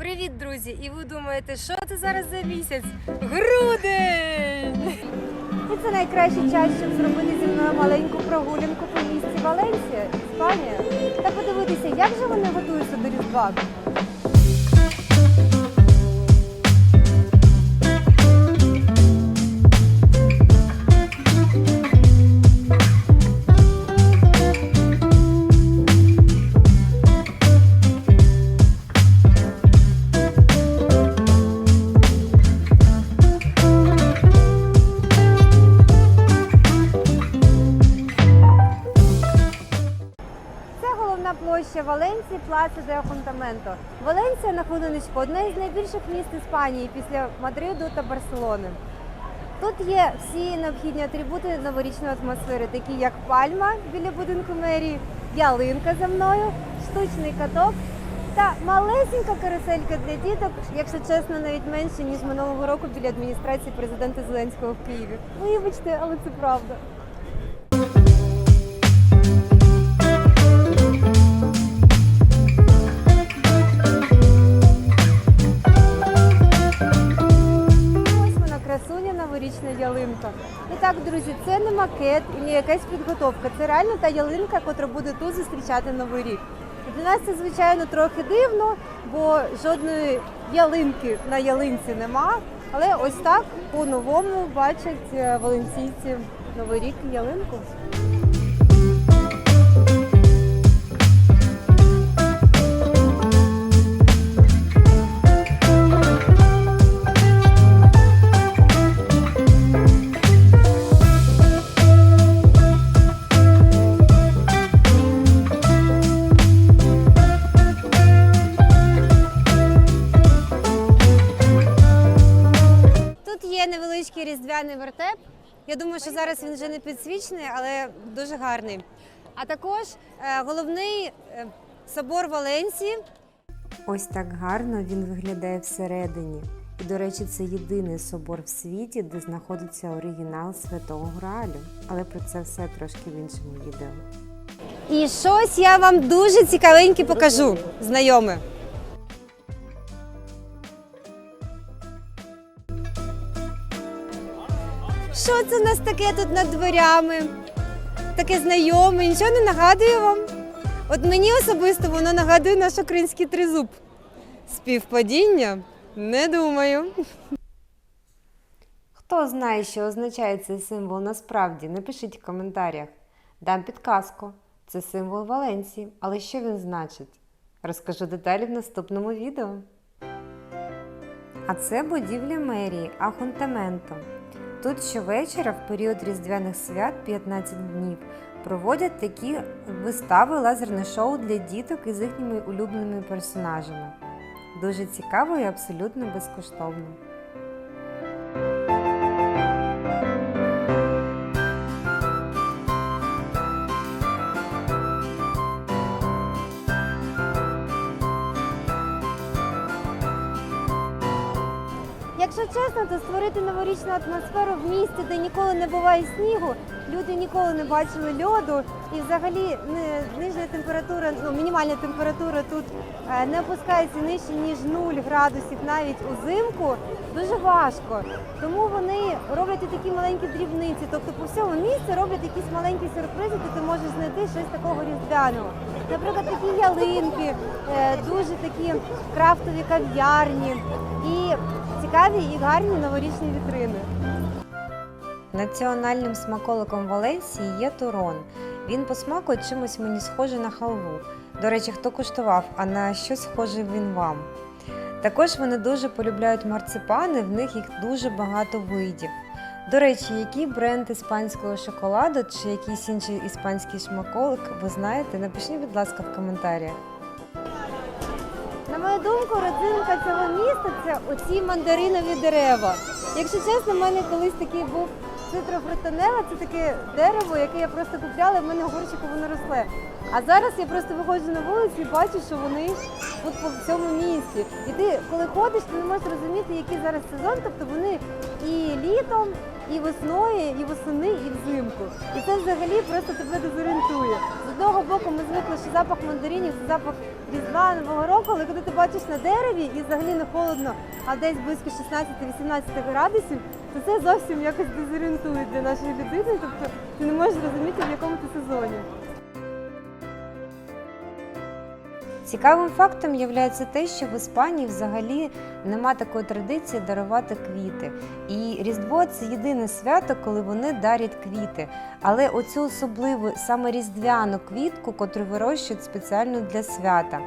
Привіт, друзі! І ви думаєте, що це зараз за місяць? Грудень! І це найкращий час, щоб зробити зі мною маленьку прогулянку по місті Валенсія, Іспанія, та подивитися, як же вони готуються до Різдва. Головна площа Валенції, Плаца де Фундаменто. Валенція на хвилиночку одне із найбільших міст Іспанії після Мадриду та Барселони. Тут є всі необхідні атрибути новорічної атмосфери, такі як пальма біля будинку мерії, ялинка за мною, штучний каток та малесенька каруселька для діток, якщо чесно, навіть менше ніж минулого року біля адміністрації президента Зеленського в Києві. Вибачте, але це правда. Друзі, це не макет і не якась підготовка. Це реально та ялинка, котра буде тут зустрічати новий рік. Для нас це звичайно трохи дивно, бо жодної ялинки на ялинці нема. Але ось так по-новому бачать волонційці новий рік ялинку. Є невеличкий різдвяний вертеп. Я думаю, що зараз він вже не підсвічений, але дуже гарний. А також е, головний е, собор Валенсії. Ось так гарно він виглядає всередині. І, до речі, це єдиний собор в світі, де знаходиться оригінал Святого Граалю. Але про це все трошки в іншому відео. І щось я вам дуже цікавеньке покажу, знайоме. Що це у нас таке тут над дверями? Таке знайоме, нічого не нагадує вам? От мені особисто воно нагадує наш український тризуб. Співпадіння? Не думаю. Хто знає, що означає цей символ насправді, напишіть в коментарях. Дам підказку. Це символ Валенції, але що він значить? Розкажу деталі в наступному відео. А це будівля мерії Ахунтаменто. Тут щовечора в період різдвяних свят 15 днів проводять такі вистави лазерне шоу для діток із їхніми улюбленими персонажами. Дуже цікаво і абсолютно безкоштовно. Якщо чесно, то створити новорічну атмосферу в місті, де ніколи не буває снігу, люди ніколи не бачили льоду, і взагалі нижня температура, ну мінімальна температура тут е, не опускається нижче ніж 0 градусів навіть узимку. Дуже важко. Тому вони роблять такі маленькі дрібниці. Тобто по всьому місцю роблять якісь маленькі сюрпризи, де ти можеш знайти щось такого різдвяного. Наприклад, такі ялинки, е, дуже такі крафтові кав'ярні і цікаві і гарні новорічні вітрини. Національним смаколиком Валенсії є турон. Він по смаку чимось мені схожий на халву. До речі, хто куштував, а на що схожий він вам? Також вони дуже полюбляють марципани, в них їх дуже багато видів. До речі, який бренд іспанського шоколаду чи якийсь інший іспанський смаколик ви знаєте? Напишіть, будь ласка, в коментарях. Мою думку, родзинка цього міста це оці мандаринові дерева. Якщо чесно, в мене колись такий був цитрофрутонела, це таке дерево, яке я просто купляла, і в мене в воно росле. А зараз я просто виходжу на вулицю і бачу, що вони тут по всьому місті. І ти, коли ходиш, ти не можеш розуміти, який зараз сезон, тобто вони і літом, і весною, і восени, і взимку. І це взагалі просто тебе дезорієнтує. З одного боку ми звикли, що запах мандаринів це запах різдва нового року, але коли ти бачиш на дереві і взагалі не холодно, а десь близько 16-18 градусів, то це зовсім якось дезорієнтує для нашої людини. Тобто ти не можеш розуміти, в якому ти сезоні. Цікавим фактом є те, що в Іспанії взагалі нема такої традиції дарувати квіти. І Різдво це єдине свято, коли вони дарять квіти. Але оцю особливу саме різдвяну квітку, котру вирощують спеціально для свята.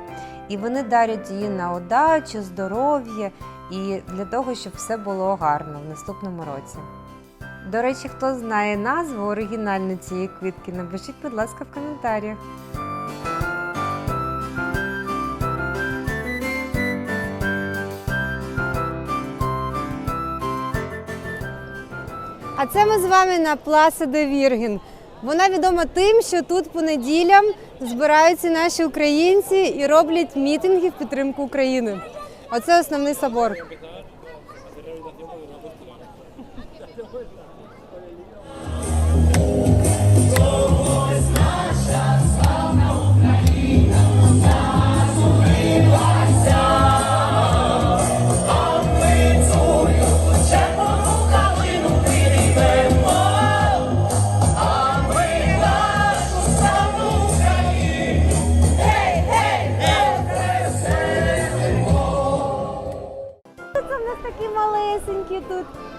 І вони дарять її на удачу, здоров'я і для того, щоб все було гарно в наступному році. До речі, хто знає назву оригінальну цієї квітки, напишіть, будь ласка, в коментарях. А це ми з вами на Пласа де Віргін. Вона відома тим, що тут по неділям збираються наші українці і роблять мітинги в підтримку України. Оце основний собор.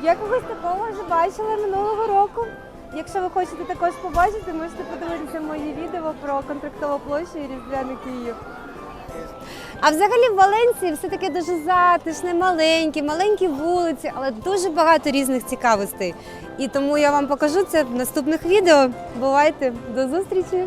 Я когось такого вже бачила минулого року. Якщо ви хочете також побачити, можете подивитися мої відео про контрактову площу і Різдвяний Київ. А взагалі в Валенції все таке дуже затишне, маленьке, маленькі вулиці, але дуже багато різних цікавостей. І тому я вам покажу це в наступних відео. Бувайте, до зустрічі!